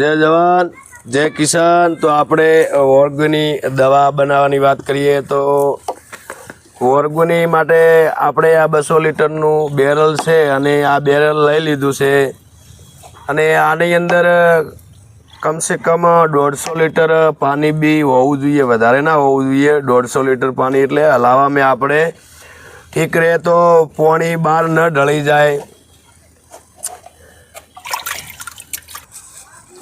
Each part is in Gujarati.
જય જવાન, જય કિસાન. તો આપણે વર્ગની દવા બનાવવાની વાત કરીએ તો ઓર્ગોની માટે આપણે આ બસો લીટરનું બેરલ છે અને આ બેરલ લઈ લીધું છે. અને આની અંદર કમસે કમ દોઢસો લીટર પાણી બી હોવું જોઈએ, વધારે ના હોવું જોઈએ. દોઢસો લીટર પાણી એટલે હલાવામાં આપણે ઠીક રહે તો પાણી બહાર ન ઢળી જાય.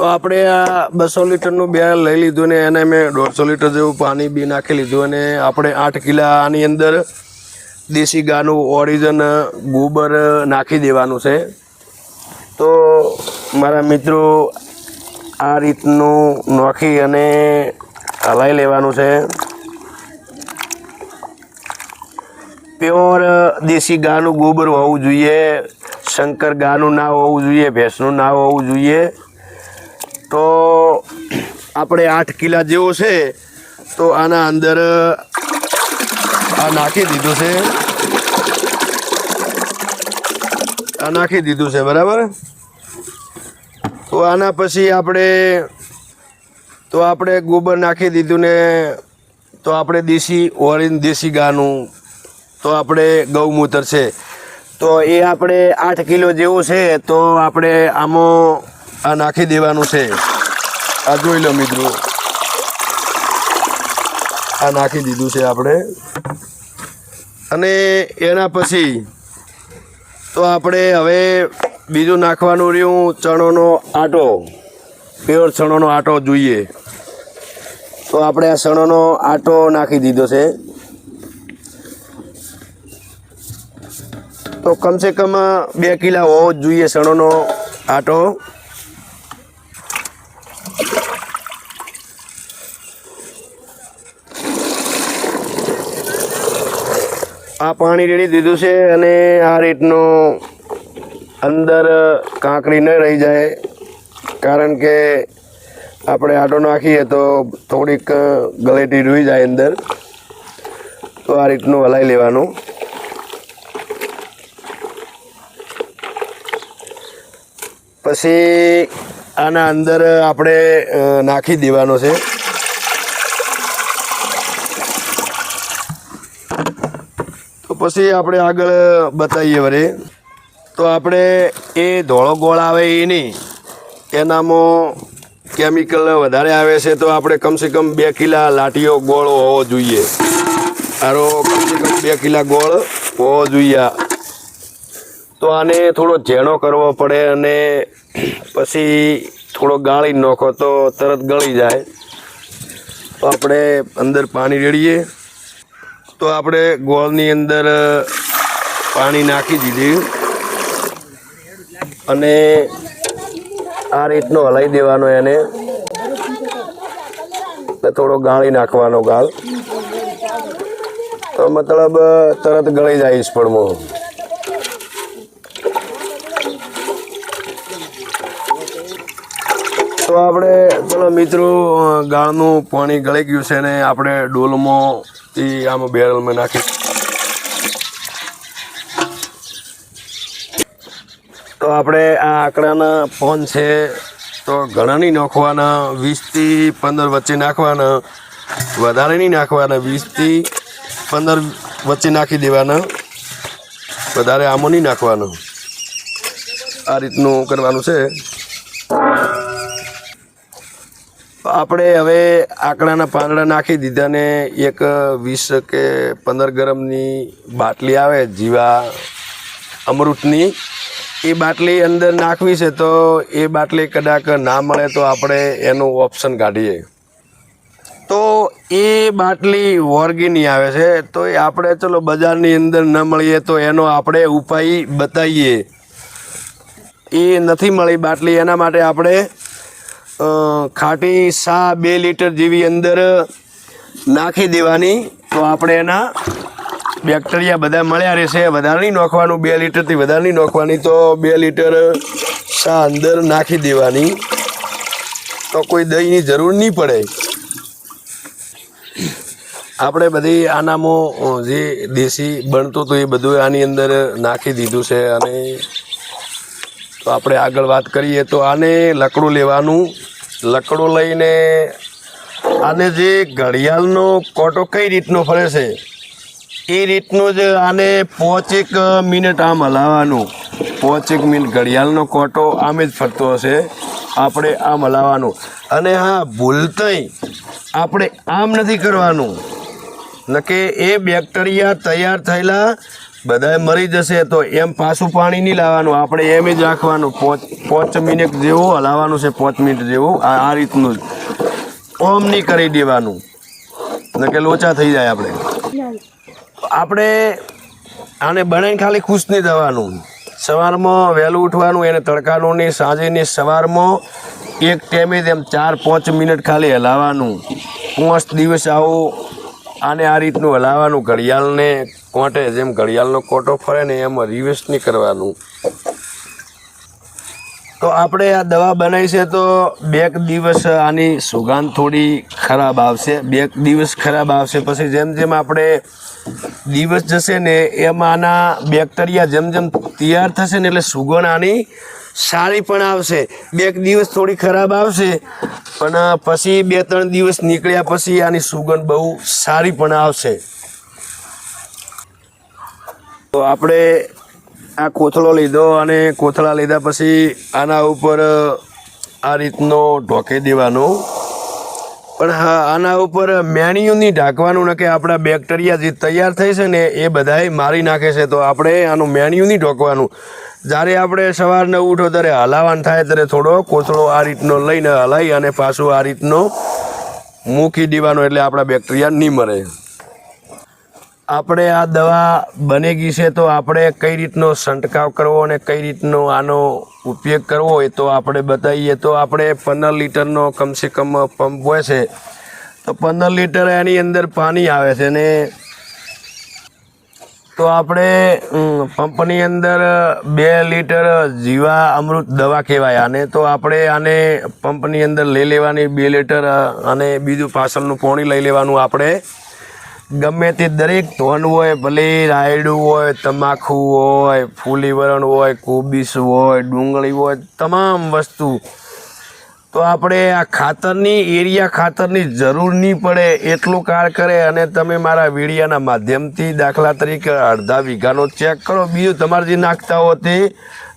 તો આપણે આ બસો લીટરનું બે લઈ લીધું ને એને મેં દોઢસો લીટર જેવું પાણી બી નાખી લીધું અને આપણે આઠ કિલા આની અંદર દેશી ગાનું ઓરિજન ગોબર નાખી દેવાનું છે. તો મારા મિત્રો આ રીતનું નાખી અને હલાવી લેવાનું છે. પ્યોર દેશી ગાનું ગોબર હોવું જોઈએ, શંકર ગાનું ના હોવું જોઈએ, ભેંસનું ના હોવું જોઈએ. તો આપણે આઠ કિલા જેવો છે, તો આના અંદર, આ નાખી દીધું છે. આ નાખી દીધું છે, બરાબર? તો આના પછી આપણે, તો આપણે ગોબર નાખી દીધું ને, તો આપણે દેશી, ઓરિન દેશી ગાનું, તો આપણે ગૌમૂત્ર છે. તો એ આપણે આઠ કિલો જેવું છે, તો આપણે આમાં આ નાખી દેવાનું છે. આ જોઈ લો મિત્રો. આ નાખી દીધું છે આપણે. અને એના પછી તો આપણે હવે બીજું નાખવાનું રહ્યું ચણોનો આટો. પ્યોર ચણોનો આટો જોઈએ. તો આપણે આ ચણોનો આટો નાખી દીધો છે. તો કમસે કમ બે કિલા હોવો જ જોઈએ ચણોનો આટો. આ પાણી રેડી દીધું છે અને આ રીતનું અંદર કાંકરી ન રહી જાય. કારણ કે આપણે આટો નાખીએ તો થોડીક ગલેટી રૂઈ જાય અંદર. તો આ રીતનું હલાવી લેવાનું. પછી આના અંદર આપણે નાખી દેવાનો છે. પછી આપણે આગળ બતાવીએ વરે. તો આપણે એ ધોળો ગોળ આવે એ નહીં. એનામાં કેમિકલ વધારે આવે છે તો આપણે કમસે કમ બે કિલા લાટીઓ ગોળ હોવો જોઈએ. આરો કમસે કમ બે કિલા ગોળ હોવો જોઈએ તો આને થોડો ઝેણો કરવો પડે અને પછી થોડો ગાળી નાખો તો તરત ગળી જાય. તો આપણે અંદર પાણી રેડીએ. તો આપણે ગોળની અંદર પાણી નાખી દીધું. અને આ રીતનો હલાવી દેવાનો એને. થોડો ગાળી નાખવાનો ગાળ. તો મતલબ તરત ગળી જાય સ્પડમાં તો આપણે, ચલો મિત્રો ગાળનું પાણી ગળી ગયું છે ને આપણે ડોલમાં એ આમાં બેરલમાં નાખી. તો આપણે આ આંકડાના ફોન છે, તો ઘણા નહીં નાખવાના, વીસથી પંદર વચ્ચે નાખવાના, વધારે નહીં નાખવાના, વીસથી પંદર વચ્ચે નાખી દેવાના, વધારે આમાં નહીં નાખવાનું. આ રીતનું કરવાનું છે. આપણે હવે આંકડાના પાંદડા નાખી દીધા ને એક વીસ કે પંદર ગરમની બાટલી આવે જીવા અમૃતની, એ બાટલી અંદર નાખવી છે તો એ બાટલી કદાચ ના મળે તો આપણે એનું ઓપ્શન કાઢીએ. તો એ બાટલી વોર્ગીની આવે છે, તો એ આપણે ચલો બજારની અંદર ન મળીએ તો એનો આપણે ઉપાય બતાવીએ. એ નથી મળી બાટલી, એના માટે આપણે ખાટી સા બે લીટર જેવી અંદર નાખી દેવાની. તો આપણે એના બેક્ટેરિયા બધા મળ્યા રહેશે. વધારે નહીં નાખવાનું, બે લીટરથી વધારે નહીં નાખવાની. તો બે લીટર સા અંદર નાખી દેવાની. તો કોઈ દહીંની જરૂર નહીં પડે. આપણે બધી આનામાં જે દેશી બનતું હતું એ બધું આની અંદર નાખી દીધું છે અને તો આપણે આગળ વાત કરીએ તો આને લકડું લેવાનું. લકડું લઈને આને જે ઘડિયાળનો કોટો કઈ રીતનો ફરે છે? એ રીતનો જ આને પોચેક મિનિટ આમ હલાવવાનું. પોચેક મિનિટ ઘડિયાળનો કોટો આમ જ ફરતો હશે. આપણે આમ હલાવવાનું. અને હા ભૂલતંય આપણે આમ નથી કરવાનું. નકે એ બેક્ટેરિયા તૈયાર થયેલા બધાય મરી જશે તો એમ પાછું પાણી નહીં લાવવાનું. આપણે એમ જ રાખવાનું. પાંચ પાંચ મિનિટ જેવું હલાવવાનું છે, પાંચ મિનિટ જેવું. આ રીતનું જ. ઓમ નહીં કરી દેવાનું. નકે લોચા થઈ જાય આપણે. આપણે આને બનાવીને ખાલી ખુશ નહીં થવાનું. સવારમાં વહેલું ઉઠવાનું, એને તડકાનું નહીં, સાંજે નહીં, સવારમાં એક ટાઈમે તેમ ચાર પાંચ મિનિટ ખાલી હલાવવાનું. પાંચ દિવસ આવું આને આ રીતનું હલાવવાનું ઘડિયાળને કોંટે, જેમ ઘડિયાળનો કોટો ફરે ને એમ નહીં કરવાનું. તો આપણે આ દવા બનાવી છે તો બે દિવસ આની સુગંધ થોડી ખરાબ આવશે. બે દિવસ ખરાબ આવશે પછી જેમ જેમ આપણે દિવસ જશે ને એમ આના બેક્ટેરિયા જેમ જેમ તૈયાર થશે ને એટલે સુગંધ આની સારી પણ આવશે. બે દિવસ થોડી ખરાબ આવશે, પણ પછી બે ત્રણ દિવસ નીકળ્યા પછી આની સુગંધ બહુ સારી પણ આવશે. તો આપણે આ કોથળો લીધો અને કોથળા લીધા પછી આના ઉપર આ રીતનો ઢોકી દેવાનો. પણ હા, આના ઉપર મેણિયુંની ઢાંકવાનું કે આપણા બેક્ટેરિયા જે તૈયાર થઈ છે ને એ બધાય મારી નાખે છે. તો આપણે આનું મેણિયું નહીં ઢોકવાનું. જ્યારે આપણે સવારને ઉઠો ત્યારે હલાવાન થાય ત્યારે થોડો કોથળો આ રીતનો લઈને હલાવી અને પાછું આ રીતનો મૂકી દેવાનો એટલે આપણા બેક્ટેરિયા નહીં મરે આપણે આ દવા બની ગઈ છે તો આપણે કઈ રીતનો છંટકાવ કરવો અને કઈ રીતનો આનો ઉપયોગ કરવો એ તો આપણે બતાવીએ. તો આપણે પંદર લીટરનો કમસે કમ પંપ હોય છે, તો પંદર લીટર એની અંદર પાણી આવે છે ને તો આપણે પંપની અંદર બે લીટર જીવા અમૃત દવા કહેવાય આને. તો આપણે આને પંપની અંદર લઈ લેવાની બે લીટર અને બીજું પાછળનું પોણી લઈ લેવાનું આપણે. ગમે તે દરેક ધોન હોય, ભલે રાયડું હોય, તમાકુ હોય, ફૂલીવરણ હોય કોબીસ હોય, ડુંગળી હોય, તમામ વસ્તુ. તો આપણે આ ખાતરની, એરિયા ખાતરની જરૂર નહીં પડે, એટલું કાર કરે અને તમે મારા વીડિયાના માધ્યમથી દાખલા તરીકે અડધા વીઘાનો ચેક કરો. બીજું તમારે જે નાખતા હો તે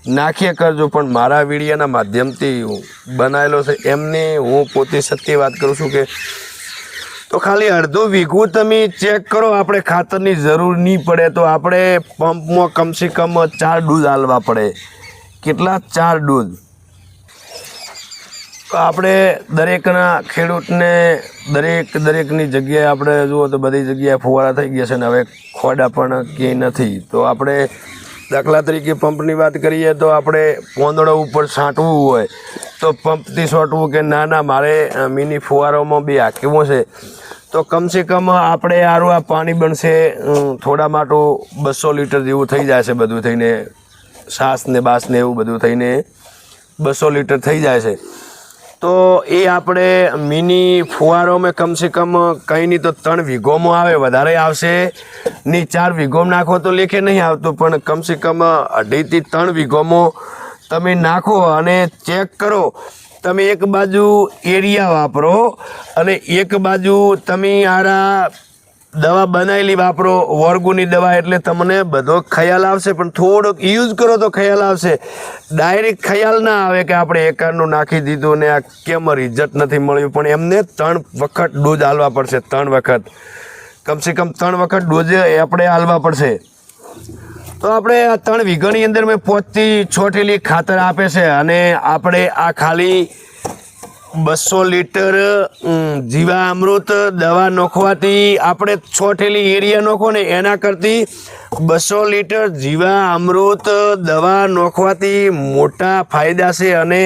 નાખ્યા કરજો, પણ મારા વીડિયાના માધ્યમથી બનાવેલો છે. એમને હું પોતે સત્ય વાત કરું છું કે તો ખાલી અડધું વીઘું તમે ચેક કરો, આપણે ખાતરની જરૂર નહીં પડે તો આપણે પંપમાં કમસે કમ ચાર ડૂઝ હાલવા પડે. કેટલા? ચાર ડૂઝ. તો આપણે દરેકના ખેડૂતને દરેક, દરેકની જગ્યાએ આપણે જુઓ તો બધી જગ્યાએ ફુવારા થઈ ગયા છે ને હવે ખોડા પણ ક્યાંય નથી. તો આપણે દાખલા તરીકે પંપની વાત કરીએ તો આપણે પોંદડો ઉપર છાંટવું હોય, તો પંપથી છાંટવું કે ના ના, મારે મિની ફુવારોમાં બી હાંકવું છે. તો કમસે કમ આપણે આરું આ પાણી બનશે થોડા માટું બસો લીટર જેવું થઈ જાય છે બધું થઈને સાસ ને બાસ ને એવું બધું થઈને બસો લીટર થઈ જાય છે તો એ આપણે મિની ફુવારોમાં કમસે કમ કંઈ નહીં તો ત્રણ વીઘોમાં આવે, વધારે આવશે. ની ચાર વીઘોમાં નાખો તો લેખે નહીં આવતું, પણ કમસે કમ અઢીથી ત્રણ વીઘોમાં તમે નાખો અને ચેક કરો. તમે એક બાજુ એરિયા વાપરો અને એક બાજુ તમે આરા દવા બનાવેલી વાપરો, વર્ગુની દવા એટલે તમને બધો ખ્યાલ આવશે, પણ થોડોક યુઝ કરો તો ખ્યાલ આવશે. ડાયરેક્ટ ખ્યાલ ના આવે કે આપણે એકાનું નાખી દીધું ને આ કેમ રિઝલ્ટ નથી મળ્યું, પણ એમને ત્રણ વખત ડોઝ હાલવા પડશે, ત્રણ વખત. કમસે કમ ત્રણ વખત ડોઝ આપણે હાલવા પડશે. તો આપણે આ ત્રણ વીઘાની અંદર મેં પોચથી છોટેલી ખાતર આપે છે અને આપણે આ ખાલી બસો લીટર જીવા જીવામૃત દવા નોખવાથી આપણે છોઠેલી એરિયા નોખો ને એના કરતી બસો લીટર જીવામૃત દવા નોખવાથી મોટા ફાયદા છે અને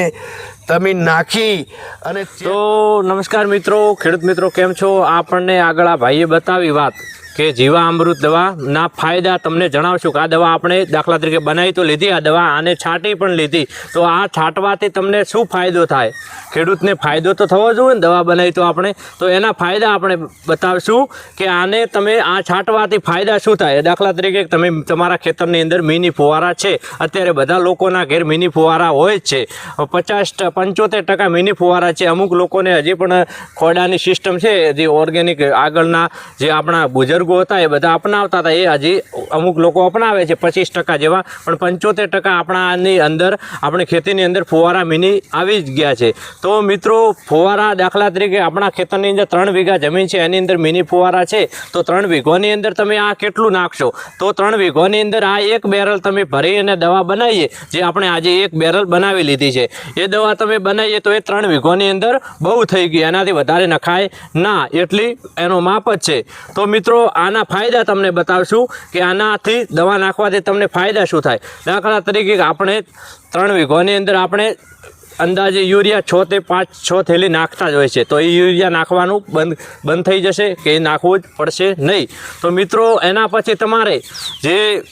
તમે નાખી અને તો નમસ્કાર મિત્રો, ખેડૂત મિત્રો, કેમ છો? આપણને આગળ આ ભાઈએ બતાવી વાત. કે જીવા અમૃત દવાના ફાયદા તમને જણાવશું કે આ દવા આપણે દાખલા તરીકે બનાવી તો લીધી, આ દવા આને છાંટી પણ લીધી. તો આ છાંટવાથી તમને શું ફાયદો થાય? ખેડૂતને ફાયદો તો થવો જોઈએ ને દવા બનાવી તો આપણે. તો એના ફાયદા આપણે બતાવશું કે આને તમે આ છાંટવાથી ફાયદા શું થાય? દાખલા તરીકે તમે તમારા ખેતરની અંદર મિની ફુવારા છે. અત્યારે બધા લોકોના ઘેર મિની ફુવારા હોય જ છે. પચાસ પંચોતેર ટકા મિની ફુવારા છે. અમુક લોકોને હજી પણ ખોડાની સિસ્ટમ છે. જે ઓર્ગેનિક આગળના જે આપણા બુઝુર્ગો હતા, એ બધા અપનાવતા હતા. એ હજી અમુક લોકો અપનાવે છે, પચીસ ટકા જેવા. પણ પંચોતેર ટકા આપણાની અંદર, આપણી ખેતીની અંદર ફુવારા મિની આવી જ ગયા છે. તો મિત્રો, ફુવારા દાખલા તરીકે આપણા ખેતરની અંદર ત્રણ વીઘા જમીન છે, એની અંદર મિની ફુવારા છે. તો ત્રણ વીઘોની અંદર તમે આ કેટલું નાખશો? તો ત્રણ વીઘોની અંદર આ એક બેરલ તમે ભરી અને દવા બનાવીએ, જે આપણે આજે એક બેરલ બનાવી લીધી છે. એ દવા તમે બનાવીએ તો એ ત્રણ વીઘોની અંદર બહુ થઈ ગઈ, એનાથી વધારે નખાય ના. એટલી એનો માપ જ છે. તો મિત્રો આના ફાયદા તમને બતાવશું કે આનાથી દવા નાખવાથી તમને ફાયદા શું થાય. દાખલા તરીકે આપણે ત્રણ વીઘોની અંદર આપણે અંદાજે યુરિયા છ તે પાંચ, છ થેલી નાખતા જ હોય છે. તો એ યુરિયા નાખવાનું બંધ બંધ થઈ જશે કે એ નાખવું જ પડશે નહીં. તો મિત્રો, એના પછી તમારે જે,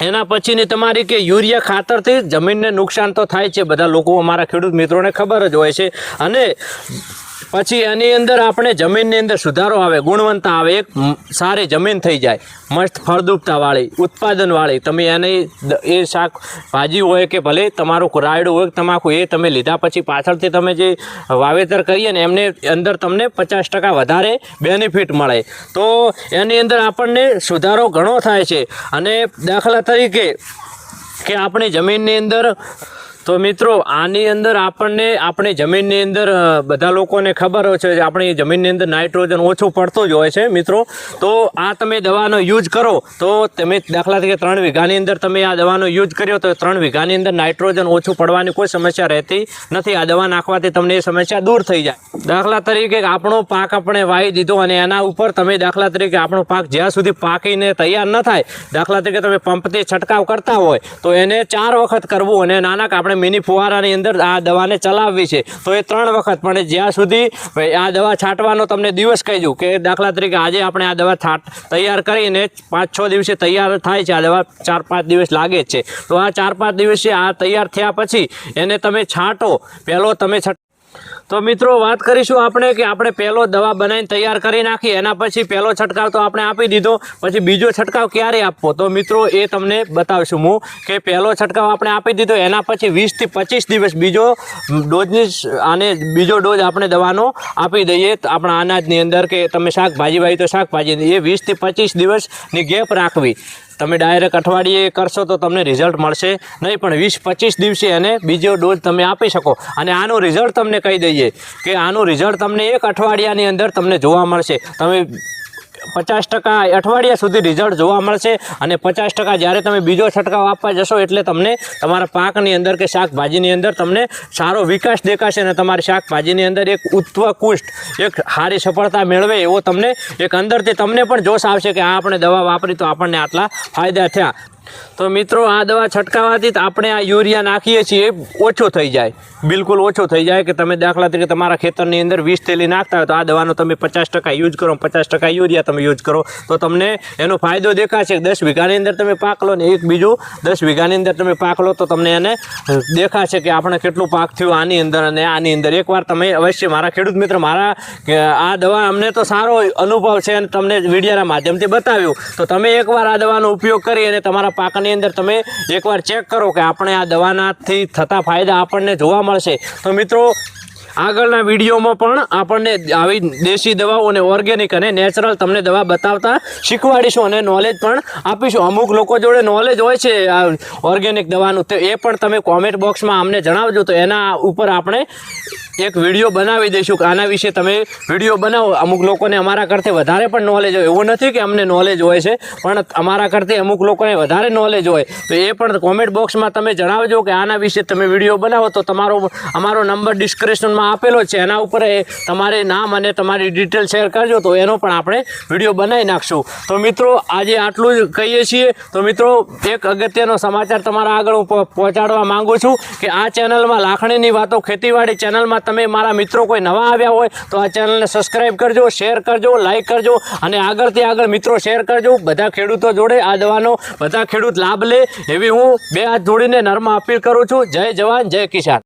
એના પછીની તમારી કે યુરિયા ખાતરથી જમીનને નુકસાન તો થાય છે. બધા લોકો અમારા ખેડૂત મિત્રોને ખબર જ હોય છે. અને પછી એની અંદર આપણે જમીનની અંદર સુધારો આવે, ગુણવત્તા આવે, એક સારી જમીન થઈ જાય, મસ્ત ફળદ્રુપતાવાળી, ઉત્પાદનવાળી, તમે એની એ શાક ભાજી હોય કે ભલે તમારું રાયડું હોય તમાકુ, એ તમે લીધા પછી પાછળથી તમે જે વાવેતર કરીએ ને, એમને અંદર તમને પચાસ ટકા વધારે બેનિફિટ મળે. તો એની અંદર આપણને સુધારો ઘણો થાય છે. અને દાખલા તરીકે, કે આપણી જમીનની અંદર તો મિત્રો, આની અંદર આપણને, આપણી જમીનની અંદર બધા લોકોને ખબર હોય છે કે આપણી જમીનની અંદર નાઇટ્રોજન ઓછું પડતું જ હોય છે, મિત્રો. તો આ તમે દવાનો યુઝ કરો, તો તમે દાખલા તરીકે ત્રણ વીઘાની અંદર તમે આ દવાનો યુઝ કર્યો, તો ત્રણ વીઘાની અંદર નાઇટ્રોજન ઓછું પડવાની કોઈ સમસ્યા રહેતી નથી. આ દવા નાખવાથી તમને એ સમસ્યા દૂર થઈ જાય. દાખલા તરીકે આપણો પાક આપણે વાવી દીધો અને એના ઉપર તમે દાખલા તરીકે આપણો પાક જ્યાં સુધી પાકીને તૈયાર ન થાય, દાખલા તરીકે તમે પંપથી છંટકાવ કરતા હોય, તો એને ચાર વખત કરવું અને નાના આપણે મિની ફુવારાની અંદર આ દવાને ચલાવવી છે. તો એ ત્રણ વખત, પણ જ્યાં સુધી આ દવા છાંટવાનો તમને દિવસ કહી દઉં કે દાખલા તરીકે આજે આપણે આ દવા છાંટ તૈયાર કરીને પાંચ છ દિવસે તૈયાર થાય છે. આ દવા ચાર પાંચ દિવસ લાગે જ છે. તો આ ચાર પાંચ દિવસે આ તૈયાર થયા પછી એને તમે છાંટો. પહેલો તમે તો મિત્રો, વાત કરીશું આપણે કે આપણે પહેલો દવા બનાવીને તૈયાર કરી નાખી, એના પછી પહેલો છંટકાવ તો આપણે આપી દીધો, પછી બીજો છંટકાવ ક્યારે આપવો? તો મિત્રો, એ તમને બતાવશું હું કે પહેલો છંટકાવ આપણે આપી દીધો, એના પછી વીસથી પચીસ દિવસ બીજો ડોઝની આને બીજો ડોઝ આપણે દવાનો આપી દઈએ. આપણા અનાજની અંદર કે તમે શાકભાજી વાવી તો શાકભાજી, એ વીસથી પચીસ દિવસની ગેપ રાખવી. તમે ડાયરેક્ટ અઠવાડિયે કરશો તો તમને રિઝલ્ટ મળશે. નહીં પણ વીસ પચીસ દિવસે એને બીજો ડોઝ તમે આપી શકો. અને આનું રિઝલ્ટ તમને કહી દઈએ કે આનું રિઝલ્ટ તમને એક અઠવાડિયાની અંદર તમને જોવા મળશે. તમે પચાસ ટકા અઠવાડિયા સુધી રિઝલ્ટ જોવા મળશે અને પચાસ ટકા જ્યારે તમે બીજો છંટકાવ આપવા જશો એટલે તમને તમારા પાકની અંદર કે શાકભાજીની અંદર તમને સારો વિકાસ દેખાશે અને તમારી શાકભાજીની અંદર એક ઉત્વકુષ્ટ એક સારી સફળતા મેળવે એવો તમને એક અંદરથી તમને પણ જોશ આવશે કે આ આપણે દવા વાપરી તો આપણને આટલા ફાયદા થયા. તો મિત્રો, આ દવા છંટકાવવાથી આપણે આ યુરિયા નાખીએ છીએ ઓછો થઈ જાય. બિલકુલ ઓછો થઈ જાય કે તમે દાખલા તરીકે તમારા ખેતરની અંદર વીસ થેલી નાખતા હોય તો આ દવાનો તમે પચાસ ટકા યુઝ કરો પચાસ ટકા યુરિયા તમે યુઝ કરો. તો તમને એનો ફાયદો દેખાશે દસ વીઘાની અંદર તમે પાક લો ને એક બીજું દસ વીઘાની અંદર તમે પાક લો તો તમને એને દેખાશે કે આપણે કેટલું પાક થયું આની અંદર અને આની અંદર. એકવાર તમે અવશ્ય મારા ખેડૂત મિત્ર, મારા આ દવા અમને તો સારો અનુભવ છે અને તમને વિડીયાના માધ્યમથી બતાવ્યું. તો તમે એકવાર આ દવાનો ઉપયોગ કરી અને તમારા પાકની અંદર તમે એકવાર ચેક કરો કે આપણે આ દવાનાથી થતા ફાયદા આપણને જોવા મળશે. તો મિત્રો, આગળના વિડીયોમાં પણ આપણને આવી દેશી દવાઓ અને ઓર્ગેનિક અને નેચરલ તમને દવા બતાવતા શીખવાડીશું અને નોલેજ પણ આપીશું. અમુક લોકો જોડે નોલેજ હોય છે આ ઓર્ગેનિક દવાનું. તો એ પણ તમે કોમેન્ટ બોક્સમાં અમને જણાવજો. તો એના ઉપર આપણે એક વીડિયો બનાવી દઈશું કે આના વિશે તમે વીડિયો બનાવો. અમુક લોકોને અમારા કરતાં વધારે પણ નોલેજ હોય. એવું નથી કે અમને નોલેજ હોય છે, પણ અમારા કરતાં અમુક લોકોને વધારે નોલેજ હોય. તો એ પણ કોમેન્ટ બોક્સમાં તમે જણાવજો કે આના વિશે તમે વીડિયો બનાવો. તો તમારો, અમારો નંબર ડિસ્ક્રિપ્શનમાં આપેલો છે. એના ઉપર તમારે નામ અને તમારી ડિટેલ શેર કરજો. તો એનો પણ આપણે વીડિયો બનાવી નાખશું. તો મિત્રો, આજે આટલું જ કહીએ છીએ. તો મિત્રો, એક અગત્યનો સમાચાર તમારા આગળ પહોંચાડવા માંગુ છું કે આ ચેનલમાં લાખણીની વાતો ખેતીવાડી ચેનલમાં તમે મારા મિત્રો કોઈ નવા આવ્યા હોય, તો આ ચેનલને સબસ્ક્રાઇબ કરજો શેર કરજો લાઇક કરજો, અને આગળથી આગળ મિત્રો શેર કરજો. બધા ખેડૂતો જોડે આ દવાનો, બધા ખેડૂત લાભ લે એવી હું બે હાથ જોડીને નર્મા અપીલ કરું છું. જય જવાન, જય કિસાન.